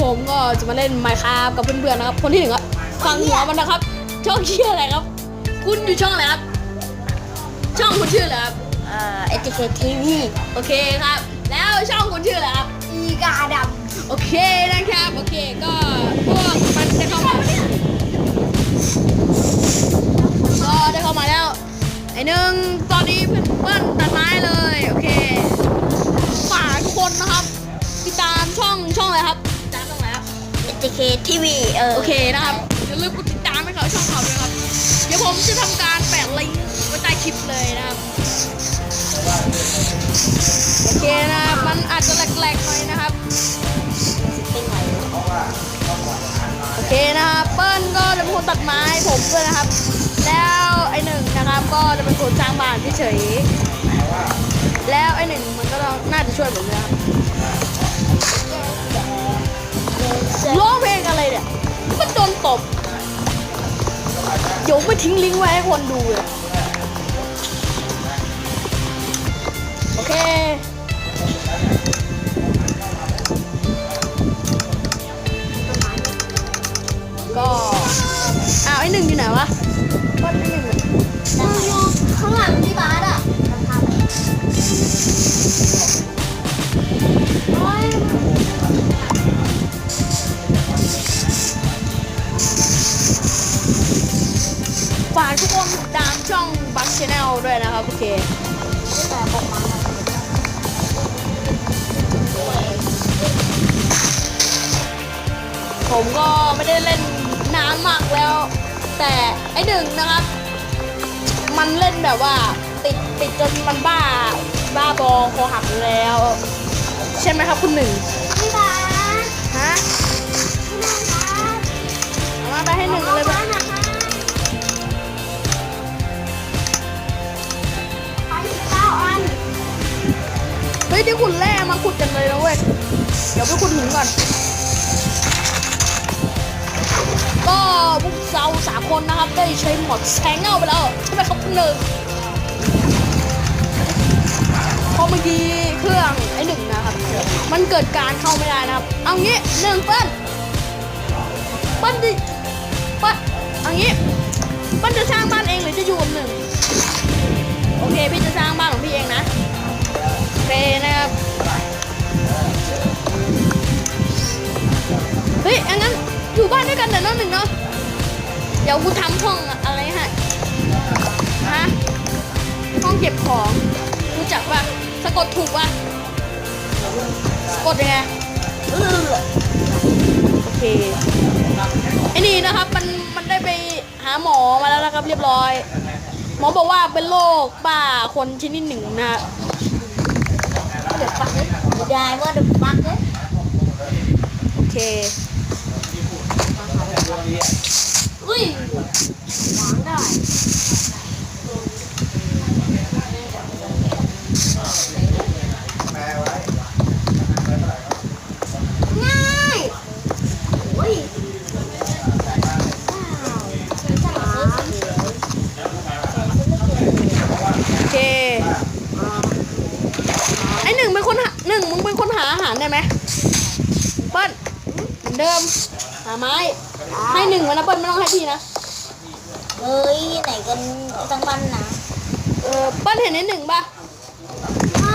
ผมก็จะมาเล่น Minecraft กับเพื่อนๆนะครับ คนที่หนึ่งครับฟังหัวมันนะครับ ช่องชื่ออะไรครับ คุณอยู่ช่องอะไรครับ ช่องคุณชื่ออะไรครับเอ่อ educate TV โอเคครับ แล้วช่องคุณชื่ออะไรครับอีกาดโอเคนะครับ โอเคก็พวกมันได้เข้ามาก็ได้เข้ามาแล้ว ไอ้หนึ่งตอนนี้เพื่อนเพื่อนตัดไม้เลย โอเคำ educate TV เออโอเคนะครับอย่าลืมกดติดตามให้เขาช่องเขาด้วยครับ เดี๋ยวผมจะทำการแปะลิงก์ไว้ใต้คลิปเลยนะครับ โอเคนะครับมันอาจจะแหลกๆหน่อยนะครับ โอเคนะครับเปิ้ลก็จะเป็นคนตัดไม้ผมด้วยนะครับ แล้วไอ้หนึ่งนะครับก็จะเป็นคนสร้างบ้านเฉยๆแล้วไอ้หนึ่งมันก็น่าจะช่วยผมด้วยครับ ร้องเพลงอะไรเนี่ย มันโดนตบเดี๋ยวไปทิ้งลิงก์ไว้ให้คนดูเลยโอเค ก็อ้าวไอ้หนึ่งอยู่ไหนวะก็ไอ้หนึ่ง แนลด้วยนะครับ โอเคแต่บอกมาผมก็ไม่ได้เล่นนานมากแล้ว แต่ไอ้หนึ่งนะครับ มันเล่นแบบว่า ติดติดจนมันบ้า บ้าบอคอหักอยู่แล้ว ใช่ไหมครับคุณหนึ่งพี่บาสฮะพี่บาสเอามาไปให้หนึ่งเลยบา ฮ้ยที่ขุดแร่มาขุดกันเลยนะเว้ย เดี๋ยวไปขุดหินก่อน ก็พวกเราสามคนนะครับ ได้ใช้หมดแสงเงาไปแล้วใช่ไหมครับคุณหนึ่งพราะเมื่อกี้เครื่องไอ้หนึ่งนะครับ มันเกิดการเข้าไม่ได้นะครับ เอางี้หนึ่งเปิ้ลเปิ้ลดิเปิ้ลเอางี้ เฮ้ยอันนั้นอยู่บ้านด้วยกันแต่น้องหนึ่งเนาะ เดี๋ยวกูทำห้องอะไรให้ฮะห้องเก็บของรู้จักปะสะกดถูกปะสะกดยังไงเออโอเคไอ้นี่นะครับมันมันได้ไปหาหมอมาแล้วนะครับ เรียบร้อย หมอบอกว่าเป็นโรคบ้าคนชนิดหนึ่งนะฮะเดี๋ยวปักเลยยายว่าเดี๋ยวปักเลยโอเค อุ้ยหวังได้ ง่ายโอ้ยว้าวสาม โอเค ไอหนึ่งเป็นคนหาหนึ่งมึงเป็นคนหาอาหารได้ไหมเปิ้ลเหมือนเดิม หาไม้ ให้หนึ่งมานะเปิ้ลไม่ต้องให้พี่นะ เฮ้ยไหนกันตั้งมันนะเออเปิ้ลเห็นไอหนึ่งป่ะอ่า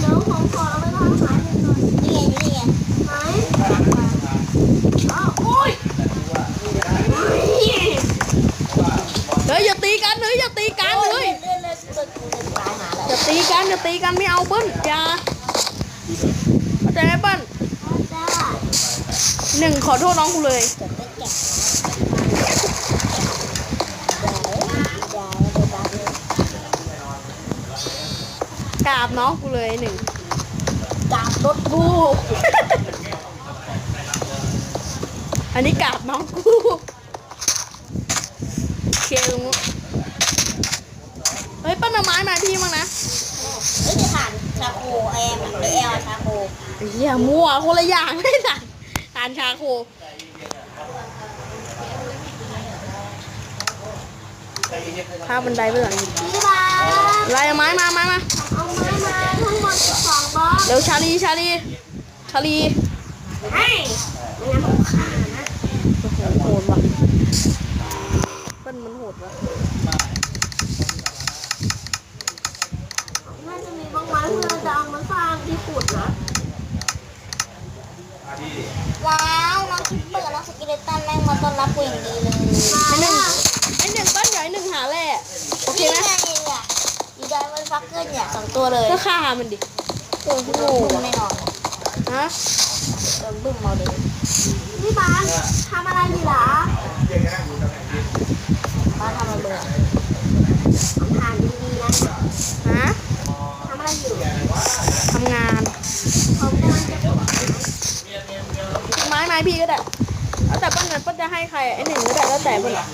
เดี๋ยวผมขอเอาไปทำหายหน่อยนี่ไงนี่ไงหายอ้าวโอ้ยเฮ้ยอย่าตีกันเฮ้ยอย่าตีกันเฮ้ยเลื่อนเลื่อนเลื่อนเลื่อนตายหาแล้วอย่าตีกันอย่าตีกันไม่เอาเปิ้ลอย่าเข้าใจไหมเปิ้ลจ้าหนึ่งขอโทษน้องกูเลยเกิดเป็นแก่ยายยายไปบ้านเลย กราบน้องกูเลยหนึ่งกราบรถกู อันนี้กราบน้องกูเคลียร์ตรงนู้นเฮ้ยเปิ้ลเอาไม้มาให้พี่มั้างนะเฮ้ยจะผ่านชาโคแอมหรือแอลชาโคไอ้เหี้ยมั่วคนละอย่างไม่ได้ทานชาโค ข้ามบันไดไปก่อนพี่บาสไล่เอาไม้มาไม้มาเอาไม้มาทั้งหมดสองบล็อกเร็วชาลีชาลีชาลีให้ไม่งั้นผมฆ่านะโอ้โหโหดว่ะเปิ้ลมันโหดว่ะน่าจะมีบางวันที่เราจะเอามาสร้างที่ขุดนะว้าวน้องคิปเปอร์น้องสกิเลตันแม่งมาต้อนรับกูอย่างดีเลยไอ้ หนึ่งไอ้หนึ่งเปิ้ลเดี๋ยวไอ้หนึ่งหาแร่โอเคนี่ไหมไงเนี่ยอีดอยมันฟักเกอร์เนี่ยสองตัวเลยก็ฆ่ามันดิโอ้โหบึ้มแน่นอนฮะโดนบึ้มเอาเลยพี่บานทำอะไรดีล่ะบ้านทำอะไรเลยคำถามดีๆนะฮะทำอะไรอยู่ทำงานผมกำลังจะบอกไม้ไม้พี่ก็ได้แล้วแต่เปิ้ลเงินเปิ้ลจะให้ใครไอ้หนึ่งก็ได้แล้วแต่เปิ้ลอะ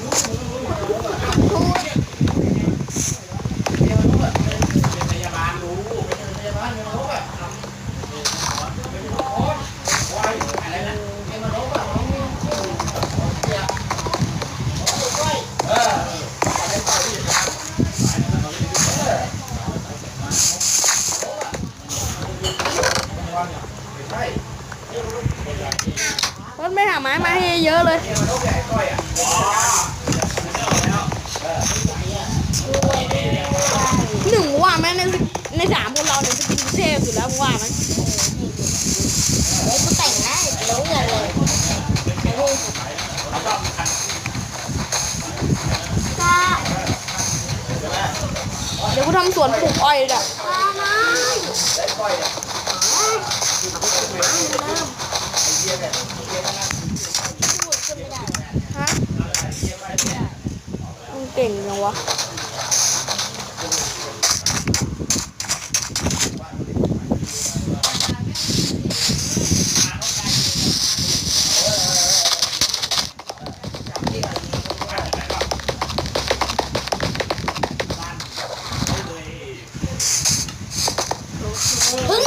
เปิ้ลไม่หาไม้มาใหนึ่งว่าแม่ในในสามคนเราเนี่ยสกินเทพสุดแล้วมึงว่าไหมเฮ้กูแต่งหน้าเดี๋ยวเงินเลยเดี๋ยวกูทำสวนปลูกอ้อยดีกว่าตาไม้เฮ้ยเอาไปขุดไม้เหมือนเดิม พูดขึ้นไม่ได้ ฮะมึงเก่งจังวะเฮ้ย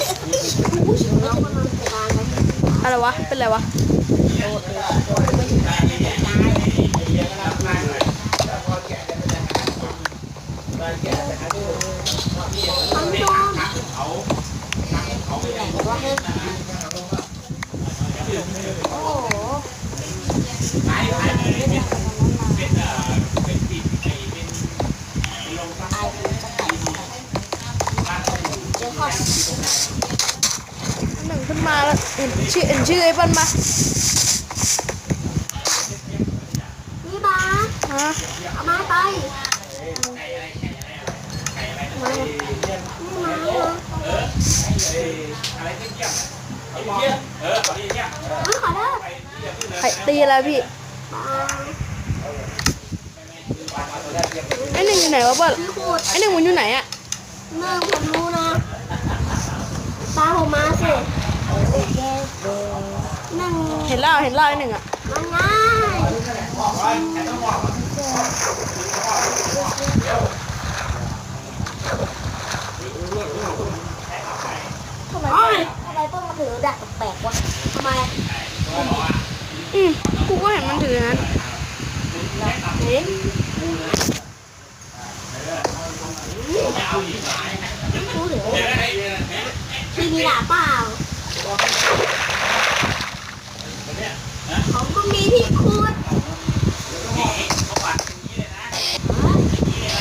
เลังจัดการไว้อะไรวะ เป็นไรวะ ทำโดน ไหนึ่งขึ้นมาแล้วเห็นชื่อเห็นชื่อไอ้เปิ้ลปะ พี่บาส ฮะ เอาไม้ไป มา นี่ไม้เหรอไม่ขอเด้อ ใคร ตีอะไรพี่บาสไอ้หนึ่งอยู่ไหนวะเปิ้ลพี่ขุดไอ้หนึ่งมันอยู่ไหนอะเนื่องผมรู้นะตาผมมาสิหนึ่งเห็นแล้วเห็นแล้วไอ้หนึ่งอะมันง่ายทำไมทำไมต้นมาถือดักแปลกๆวะทำไม อืมกูก็เห็นมันถืออย่างนั้นเห็นพูดถึงพี่มีดาบเปล่าผมก็มีที่ขุด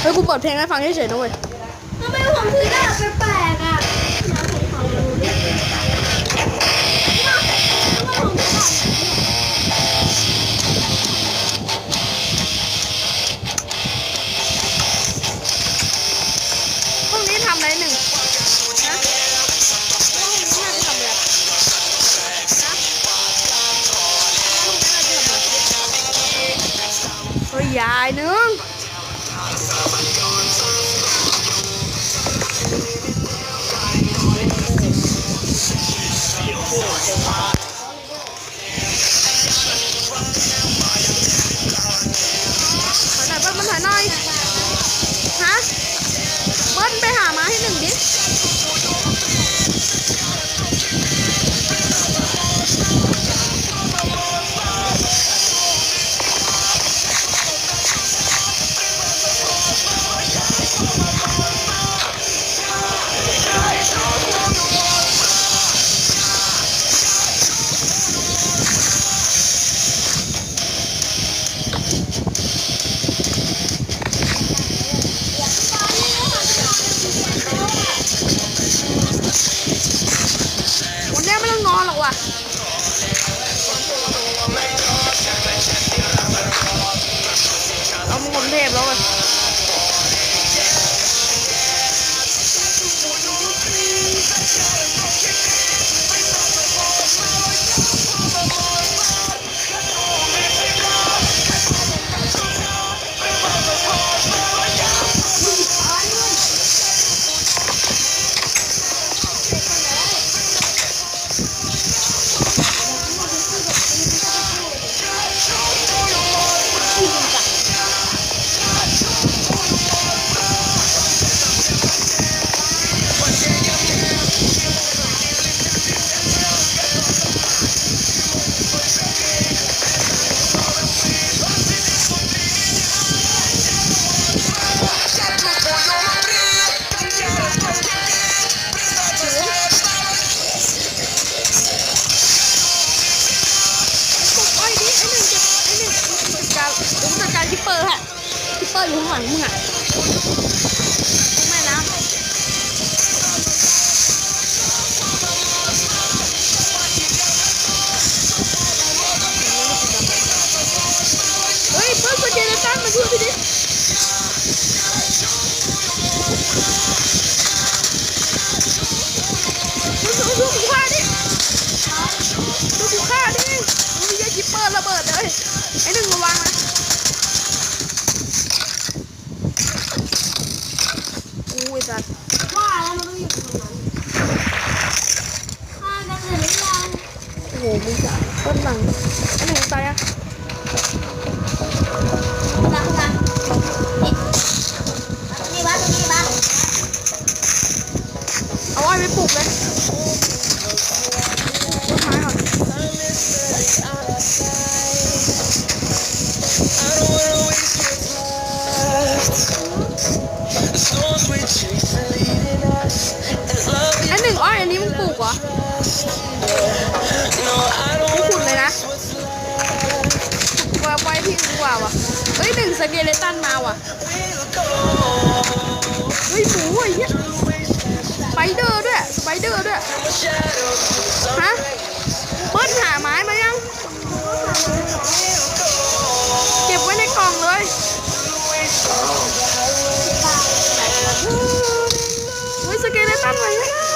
เฮ้ยกูเปิดเพลงให้ฟังเฉยๆนะเว้ยทำไมผมถือด นึง เปอร์ฮะคิปเปอร์อยู่ข้างหลังมึงอะแม่น้ำเฮ้ยเพิ่มสเกเลตันมาช่วยพี่ดิดูกูฆ่าดิดูกูฆ่าดิมึงจะคิปเปอร์ระเบิดเลยไอ้หนึ่งระวังนะ สเกเลตันมาว่ะเฮ้ยหมูไอ้เหี้ยสไปเดอร์ด้วยสไปเดอร์ด้วยฮะเบิ้ลหาไม้มายัง เก็บไว้ในกล่องเลยเฮ้ยสเกเลตันไว้เนี่ย